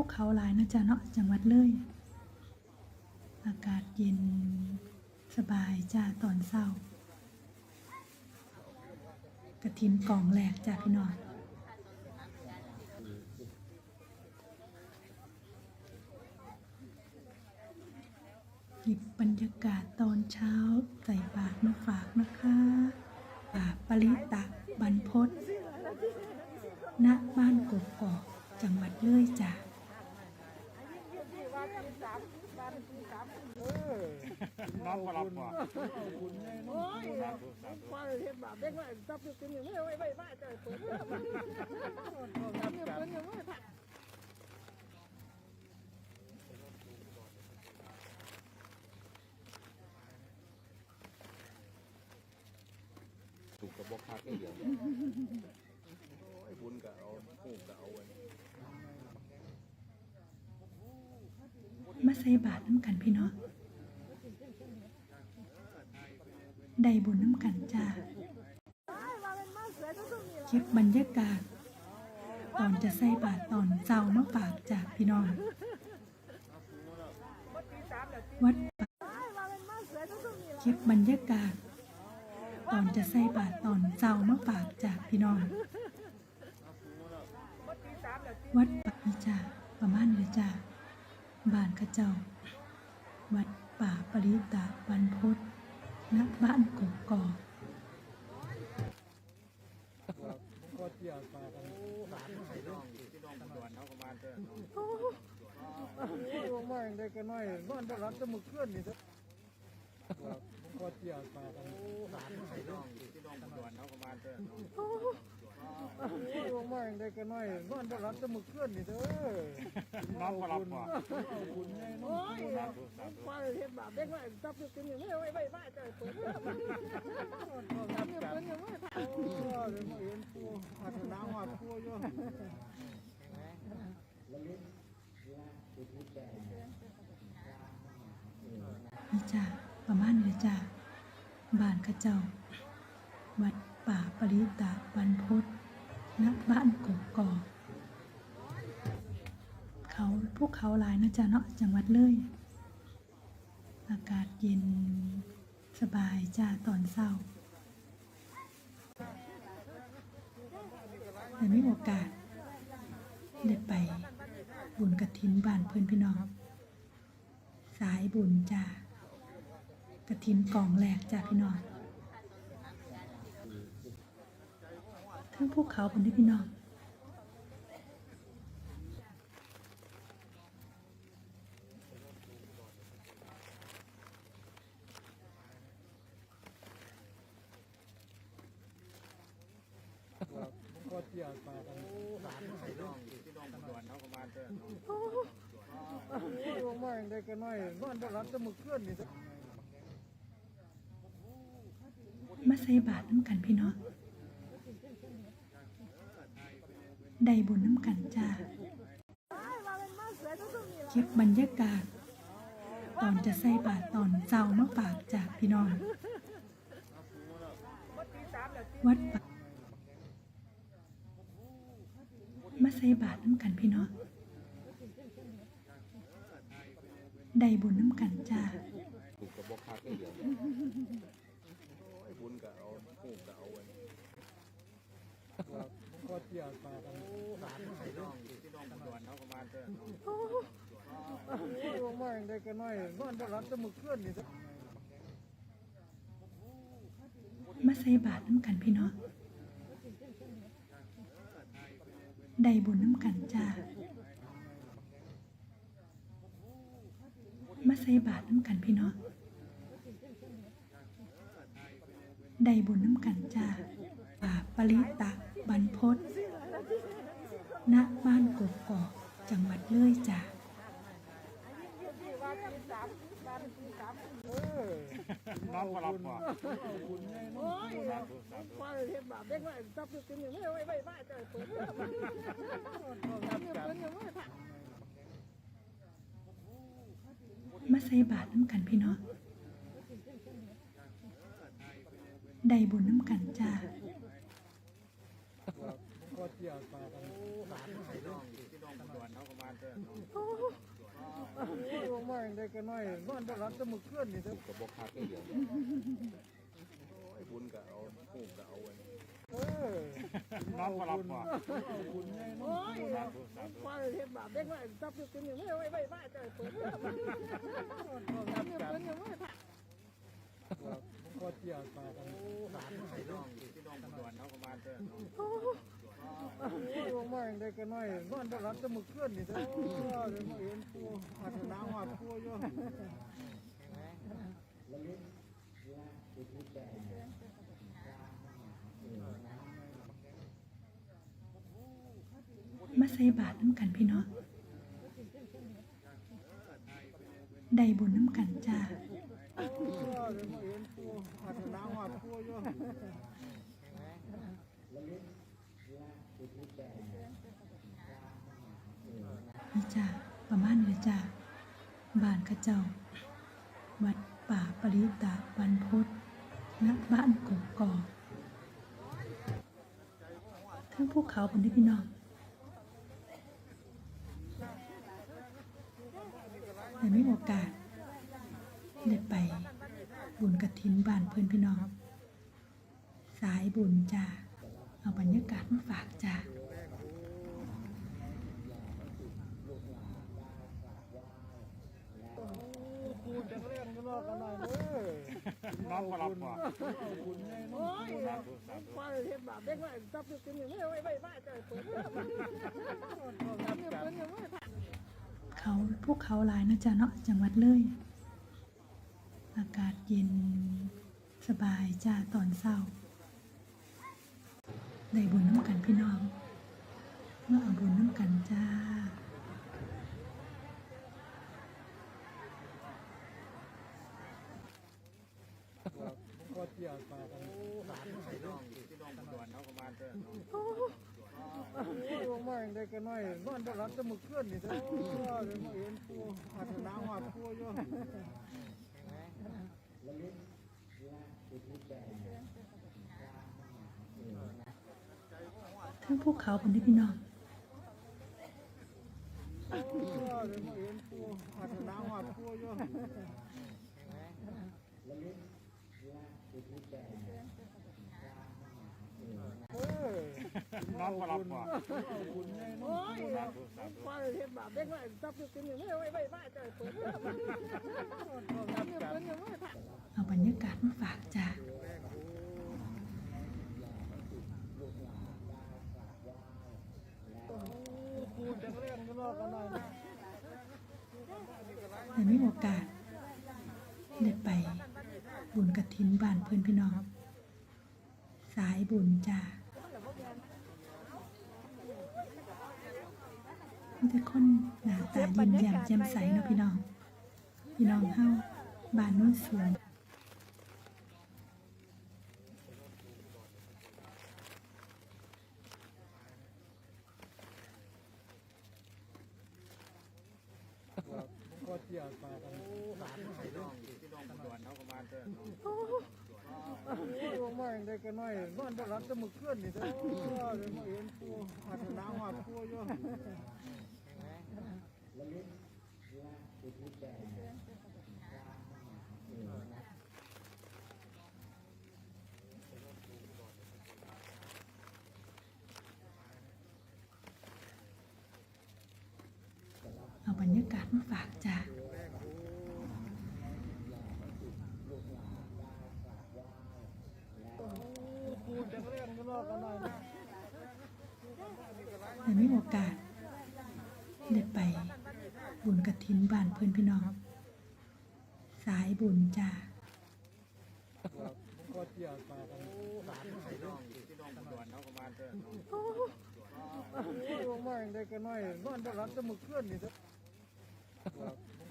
ภูเขาหลายนะจ๊ะเนาะจังหวัดเลย อากาศเย็นสบายจ้าตอนเช้ากระถินกล่องแหลกจ้าพี่น้องหยิบบรรยากาศตอนเช้าใส่บาตรมาฝากนะคะป่าปริตะบรรพตณบ้านกกอกจังหวัดเลยจ้ะ น้องก็รับบ่โอ้ยฟ้าเห็นบาปเด็กน้อยจับอยู่กินอยู่ไม่ไม่ไม่ไม่เจ้าตัวเนี่ยมันยังไม่ทันถูกกับบกคักเดียวโอ้ยบุญก็เอาคู่ก็เอาไว้มาใส่บาตรน้ำกันพี่น้อง ได้บุญน้ำกันจ้าเก็บบรรยากาศ ตอนจะใส่บาตรตอนเจ้ามาฝากจากพี่น้อง วัดป่าเก็บบรรยากาศ ตอนจะใส่บาตรตอนเจ้ามาฝากจากพี่น้อง วัดป่านี่จ้าประมาณนี้จ้าบ้านข้าเจ้า วัดป่าปริตะบรรพต ณบ้านกกอกก็เจียปากันพี่น้องพี่น้องด่วนเขาก็มาเด้อโอ้ยมาน้อยนอนบ่หลับจะมึกเคลื่อนนี่ก็เจียปากัน พี่น้องพี่น้องด่วนเขาก็มาเด้อ โอ้ย มาเด็กน้อยนอนบ่หลับจะมึกเคลื่อนนี่เด้อน้องก็รับบ่บุญไงโอ้ยฟ้าเห็นบาปเด็กน้อยจับอยู่กินอยู่ไม่ไม่ไม่ไม่เจ้าตัวเนี่ยมันยังไม่ทันโอ้ยมาเห็นปูอัตนาวัดปูอยู่นี่จ้าประมาณนี้จ้าบ้านข้าเจ้า วัดป่าปริตะบรรพ ณบ้านกกอกเขาพวกเขาหลายนะจ๊ะเนาะจังหวัดเลยอากาศเย็นสบายจ้าตอนเช้า แต่ไม่โอกาสได้ไปบุญกระถินบ้านเพื่อนพี่น้อง สายบุญจ้ากระถินกล่องแหลกจ้าพี่น้อง ทั้งภูเขาบนที่พี่น้องก็เจียปากันพี่น้องพี่น้องด่วนเขาก็มาเด้อโอ้าน้อยนอนบ่หลับจะมึกเคลื่อนนี่มาใส่บาตรน้ำกันพี่น้อง ได้บุญน้ำกันจ้าเก็บบรรยากาศ ตอนจะใส่บาตรตอนเจ้ามาฝากจากพี่น้อง วัดป่ามาใส่บาตรน้ำกันพี่น้องได้บุญน้ำกันจ้ากกับเดียวโอ้ยบุญก็เอาคู่ก็เอาไว้ก็เจียปากัน พี่น้องพี่น้องด่วนเขาก็มาเด้อ โอ้ยมาเด็น้อยนอนบ่หลับจะมึกเคลื่อนนี่มาใส่บาตรน้ำกันพี่น้องได้บุญน้ำกันจ้า มาใส่บาตรน้ำกันพี่น้องได้บุญน้ำกันจ้าป่าปริตะบรรพตณบ้านกกอกจังหวัดเลยจ้า น้องก็รับบ่บุญไงโอ้ยฟ้าเห็นบาปเด็กน้อยจับอยู่กินอยู่ไม่ไม่ไม่ไม่เจ้าตัวเนี่ยมันยังไม่ทันมาใส่บาตรน้ำกันพี่น้องได้บุญน้ำกันจ้าก็เจียปากัน พี่น้องพี่น้อนเขาก็มาเอมาได้กันน้อยนอนบ่หลับจะมื้อคืนนี่ถูกกับบ่คักได้เดียวโอ้บุญก็เอาหูก็เอาไว้เออน้องบ่หลับบ่บุญใหญ่น้องฟ้าเฮ็ดบาปเด็กน้อยจับอยู่กินอยู่ไม่ไว้ไว้บ้าจะเปิดเนี่ยเปิดอยู่ไม่ผ่าก็เจียวปลากันสารให้น้องที่น้องด่วนเฮาก็มาเด้อโอ้ ยมาได้กันน้อยนอนบ่หลับจะมื้อคืนนี่เด้อเดี๋ยวมาเห็นปูอาจจะน้ำว่าปูอยู่มาใส่บาตรน้ำกันพี่น้องได้บุญน้ำกันจ้าเดี๋ยวมาเห็นปูอาจจะน้ำว่าปูอยู่ นี่จ้าประมาณนี้จ้าบ้านข้าเจ้า วัดป่าปริตะบรรพตณบ้านกกอกทั้งภูเขาบนที่พี่น้องแต่ไม่มีโอกาสได้ไปบุญกระถินบ้านเพื่อนพี่น้อง สายบุญจ้า บรรยากาศมาฝากจ้ากน้องบ่หลับบ่บุญใหญ่น้องฟ้าเฮ็ดบาปเด็กน้อยจับอยู่กินอยู่ไม่ไว้ไว้บ้าจเปิดเนี่ยเปิดอยู่ไม่ผ่าเขาพวกเขาหลายนะจ๊ะเนาะจังหวัดเลย อากาศเย็นสบายจ้าตอนเศร้า ได้บุญน้ำกันพี่น้องเมื่อเอาบุญน้ำกันจ้าก็เจียวปลากันสารให้น้องที่น้องด่วนเฮาก็มาเด้อโอ้ยมาได้กันน้อยนอนบ่หลับจะมื้อคืนนี่เด้อเดี๋ยวมาเห็นปูอาจจะน้ำว่าปูอยู่ ทั้งพวกเขาบนที่พี่น้องเดี๋ยวมาเห็นปูอาจจะน้ำว่าปูอยู่น้องบ่หลับบ่บุญใหญ่น้องฟ้าเฮ็ดบาปเด็กน้อยจับอยู่กินอยู่ไม่ไว้ไว้บ้าจเปิดเปิดเอาบรรยากาศมาฝากจ้า ปูจะเล่นกันรอกันหน่อยนะ แต่ไม่มีโอกาสได้ไปบุญกระถินบ้าน เพื่อนพี่น้อง สายบุญจ้ามีแต่คนหน้าตายิ้มแย้มแจ่มใสเนาะพี่น้อง พี่น้องเฮาบ้านนู้นสวน ก็เจียวปลากันสารให้น้องที่น้องด่วนเฮาก็มาเด้อโอ้ยมาได้กันน้อยนอนบ่หลับจะมื้อคืนนี่เด้อเดี๋ยวมาเห็นปูอาจจะน้ำว่าปูอยู่เอาบรรยากาศมาฝากจ้า ปูจะเล่นกันรอกันหน่อยนะ แต่ไม่มีโอกาส ได้ไป บุญกระถินบ้านเพื่อนพี่น้อง สายบุญจ้าลากันสารให้น้องที่น้องด่วนเฮาก็มาเด้อโอ้ยมาได้กันน้อยนอนบ่หลับจะมื้อคืนนี่เด้อ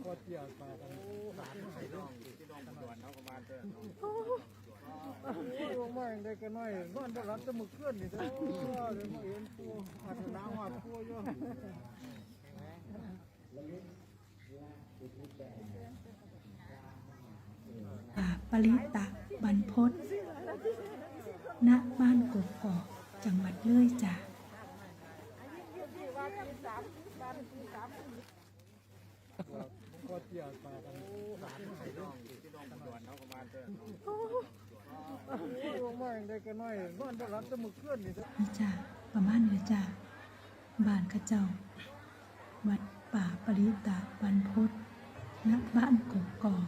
ก็เจียปลากันสารให้น้องที่น้องด่วนเฮาก็มาเด้อโอ้ยมาได้กันน้อยนอนบ่หลับจะมื้อคืนนี่เด้อเดี๋ยวมาเห็นปูอาจจะน้ำว่าปูอยู่ ตาปริตะบันพศณบ้านกกอกจังหวัดเลื่อยจ้าจ้าประมาณนี้จ้าบ้านข้าเจ้า วัดป่าปริตะบันพุทธณบ้านกกอก